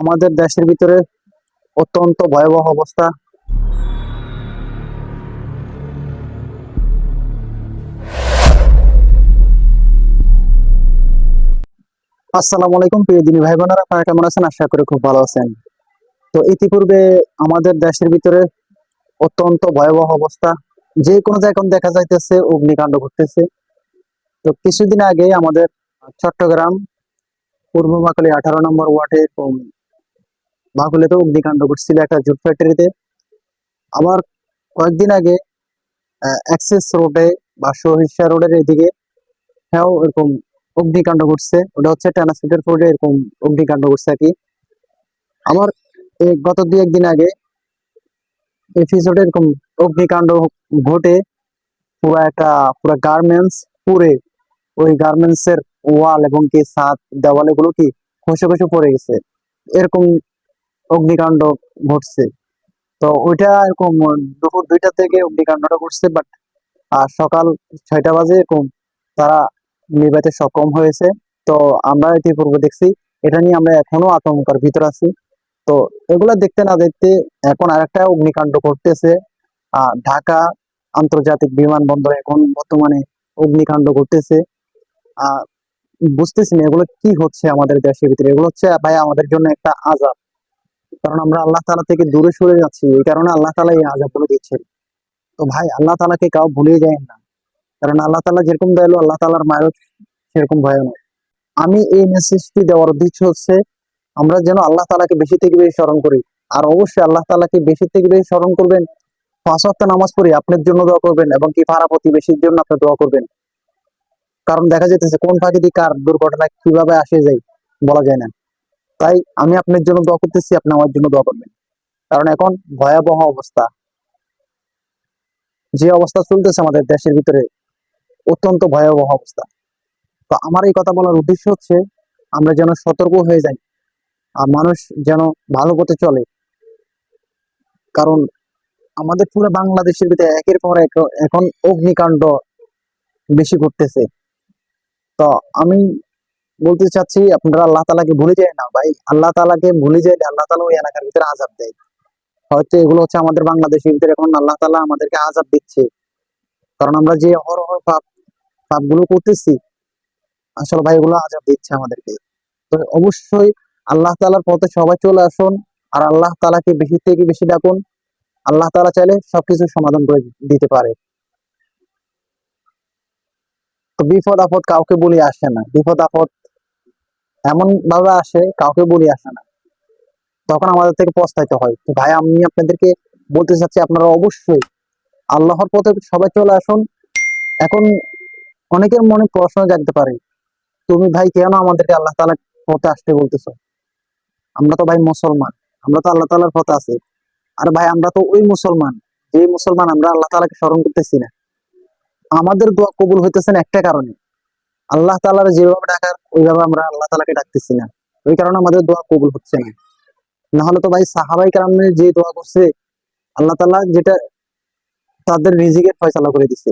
আমাদের দেশের ভিতরে অত্যন্ত ভয়াবহ অবস্থা। আসসালামু আলাইকুম, প্রিয় দিনী ভাই বোনেরা আপনারা কেমন আছেন? আশা করি খুব ভালো আছেন। তো ইতিপূর্বে আমাদের দেশের ভিতরে অত্যন্ত ভয়াবহ অবস্থা। যে কোনো জায়গায় দেখা যাইতেছে, অগ্নিকাণ্ড ঘটতেছে। তো কিছুদিন আগে আমাদের চট্টগ্রাম পূর্ব বাকলি আঠারো নম্বর ওয়ার্ডে বাকুলেতে অগ্নিকাণ্ড ঘটছিল একটা জুট ফ্যাক্টরিতে আবার কয়েকদিন আগে অ্যাক্সেস রোডে বা সহিষা রোডের এদিকে হ্যাঁ এরকম অগ্নিকাণ্ড ঘটছে। ওটা হচ্ছে ট্রান্সমিটার রোডে এরকম অগ্নিকাণ্ড ঘটছে আর কি। এই গত দুই একদিন আগে এপিসোডে এরকম অগ্নিকাণ্ড ঘটে পুরো একটা, পুরো গার্মেন্টস পুরে ওই গার্মেন্টস এর ওয়াল এবং কি ছাদ, দেওয়াল এগুলো কি খসে খসে পড়ে গেছে। এরকম অগ্নিকাণ্ড ঘটছে। তো ওইটা এরকম, দুপুর দুইটা থেকে অগ্নিকাণ্ডটা ঘটছে বাট আর সকাল ছয়টা বাজে এরকম তারা নিভাতে সক্ষম হয়েছে। তো আমরা ইতিপূর্বে দেখছি, এটা নিয়ে আমরা এখনও আতঙ্কের ভিতর আছি। তো এগুলা দেখতে না দেখতে এখন আরেকটা অগ্নিকাণ্ড ঘটতেছে। ঢাকা আন্তর্জাতিক বিমানবন্দর এখন বর্তমানে অগ্নিকাণ্ড ঘটতেছে। বুঝতেছি না এগুলো কি হচ্ছে আমাদের দেশের ভিতরে। এগুলো হচ্ছে ভাই আমাদের জন্য একটা আজাব কারণ আমরা আল্লাহ তালা থেকে দূরে সরে যাচ্ছি, এই কারণে আল্লাহ তালা এই আজাবগুলো দিচ্ছেন। তো ভাই, আল্লাহ তালাকে কাউ ভুলে যায় না। কারণ আল্লাহ তালা যেরকম দয়ালু, আল্লাহ তালার মায়ের সেরকম ভয়ানক। আমি এই মেসেজটি দেওয়ার উদ্দেশ্য হচ্ছে, আমরা যেন আল্লাহ তালাকে বেশি থেকে বেশি স্মরণ করি। আর অবশ্যই আল্লাহ তালাকে বেশি থেকে বেশি স্মরণ করবেন। পাঁচ ওয়াক্ত নামাজ পড়ি আপনার জন্য দোয়া করবেন এবং কি পাড়া প্রতিবেশীর জন্য আপনি দোয়া করবেন। কারণ দেখা যেতেছে কোন ফাঁকি দিয়ে কার দুর্ঘটনা কীভাবে আসে যায়, বলা যায় না। তাই আমি আপনার জন্য দোয়া করতেছি, আপনি আমার জন্য দোয়া করবেন। কারণ এখন ভয়াবহ অবস্থা। যে অবস্থা চলতেছে আমাদের দেশের ভিতরে, অত্যন্ত ভয়াবহ অবস্থা। তো আমার এই কথা বলার উদ্দেশ্য হচ্ছে, আমরা যেন সতর্ক হয়ে যাই, আর মানুষ যেন ভালো পথে চলে। কারণ আমাদের পুরো বাংলাদেশের ভিতরে একের পর এক এখন অগ্নিকাণ্ড বেশি ঘটতেছে। তো আমি বলতে চাচ্ছি, আপনারা আল্লাহ তালাকে ভুলে যায় না ভাই। আল্লাহ তালাকে ভুলে যায় আল্লাহ তালা ওই এলাকার ভিতরে আজাব দেয়। হয়তো এগুলো হচ্ছে আমাদের বাংলাদেশের ভিতরে এখন আল্লাহ তালা আমাদেরকে আজাব দিচ্ছে। কারণ আমরা যে অহরহ পাপ, পাপগুলো করতেছি, আসলে ভাই এগুলো আজাব দিচ্ছে আমাদেরকে। তো অবশ্যই আল্লাহ তালার পথে সবাই চলে আসুন, আর আল্লাহ তালাকে বেশি থেকে বেশি ডাকুন। আল্লাহ তালা চাইলে সবকিছু সমাধান করে দিতে পারে। তো বিপদ আপদ কাউকে বলি আসে না। বিপদ আপদ এমন ভাবে আসে, কাউকে বলি আসে না। তখন আমাদের থেকে পস্তাইতে হয় তো ভাই, আমি আপনাদেরকে বলতে চাচ্ছি, আপনারা অবশ্যই আল্লাহর পথে সবাই চলে আসুন। এখন অনেকের মনে প্রশ্ন জাগতে পারে, তুমি ভাই, কেন আমাদেরকে আল্লাহ তালার পথে আসতে বলতেছ? আমরা তো ভাই মুসলমান, আমরা তো আল্লাহ তালার পথে আছি। আর ভাই, আমরা তো ওই মুসলমান, যে মুসলমান আমরা আল্লাহ তালাকে স্মরণ করতেছি না। আমাদের দোয়া কবুল হইতেছে না একটা কারণে। আল্লাহ তালার যেভাবে ডাকার, ওইভাবে আমরা আল্লাহ তালাকে ডাকতেছি না ওই কারণে আমাদের দোয়া কবুল হচ্ছে না। না হলে তো ভাই সাহাবাই কারণে যে দোয়া করছে, আল্লাহ তালা যেটা তাদের রিজিকের ফয়সালা করে দিছে।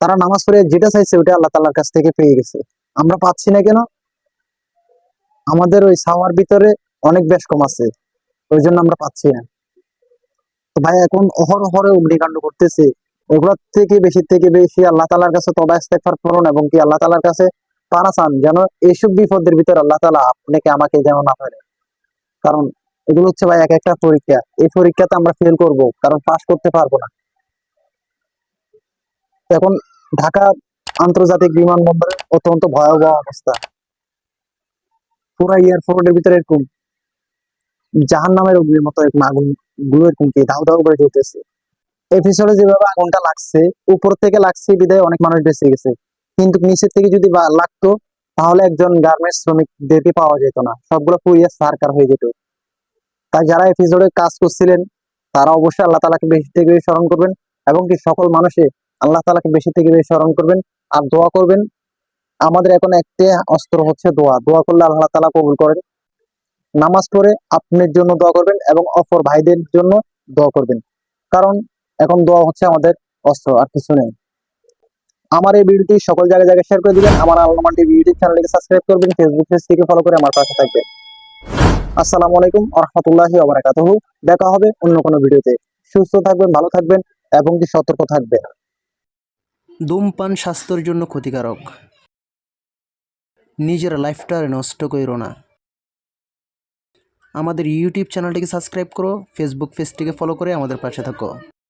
তারা নামাজ পড়ে যেটা চাইছে ওটা আল্লাহ তালার কাছ থেকে পেয়ে গেছে। আমরা পাচ্ছি না কেন? আমাদের ওই সাওয়ার ভিতরে অনেক বেশ কম আছে। ওই জন্য আমরা পাচ্ছি না। তো ভাই এখন অহরহরে অগ্নিকাণ্ড করতেছে। ওগুলোর থেকে বেশি থেকে বেশি আল্লাহ তালার কাছে তবা ইস্তেগফার করুন এবং কি আল্লাহ তালার কাছে পানা চান যেন এইসব বিপদের ভিতরে আল্লাহ তালা আপনাকে, আমাকে যেন না ফেলে। কারণ এগুলো হচ্ছে ভাই এক একটা পরীক্ষা। এই পরীক্ষাতে আমরা ফেল করব, কারণ পাশ করতে পারব না। এখন ঢাকা আন্তর্জাতিক বিমানবন্দরে অত্যন্ত ভয়াবহ অবস্থা। পুরা এয়ারপোর্টের ভিতরে এরকম জাহান নামের অগ্নির মতো এরকম আগুনগুলো এরকম কি ধাউ ধাউ করে চলতেছে এপিসোডে যেভাবে আগুনটা লাগছে, উপর থেকে লাগছে বিদায় অনেক মানুষ বেঁচে গেছে। কিন্তু নিচের থেকে যদি লাগতো, তাহলে একজন গার্মেন্টস শ্রমিকদেরকে পাওয়া যেত না। সবগুলো পুড়িয়ে সারকার হয়ে যেত। তাই যারা এপিসোডে কাজ করছিলেন, তারা অবশ্যই আল্লাহ তালাকে বেশি থেকে বেশি স্মরণ করবেন এবং কি সকল মানুষে আল্লাহ তালাকে বেশি থেকে বেশি স্মরণ করবেন আর দোয়া করবেন। আমাদের এখন একটি অস্ত্র হচ্ছে দোয়া। দোয়া করলে আল্লাহ তালা কবুল করেন। নামাজ পড়ে আপনার জন্য দোয়া করবেন এবং অপর ভাইদের জন্য দোয়া করবেন। কারণ এখন দোয়া হচ্ছে আমাদের অস্ত্র, আর কিছু নেই। আমার এই ভিডিওটি সকল জায়গায় জায়গায় শেয়ার করে দিবেন। আমার আলমান টিভি ইউটিউব চ্যানেলকে সাবস্ক্রাইব করবেন ফেসবুক পেজ থেকে ফলো করে আমার পাশে থাকবেন। আসসালামু আলাইকুম আরহামতুল্লাহি আবরাকাতুহ দেখা হবে অন্য কোনো ভিডিওতে। সুস্থ থাকবেন, ভালো থাকবেন এবং কি সতর্ক থাকবেন। ধূমপান স্বাস্থ্যের জন্য ক্ষতিকারক। নিজের লাইফটা নষ্ট করো না। আমাদের ইউটিউব চ্যানেলটিকে সাবস্ক্রাইব করো ফেসবুক পেজটিকে ফলো করে আমাদের পাশে থাকো।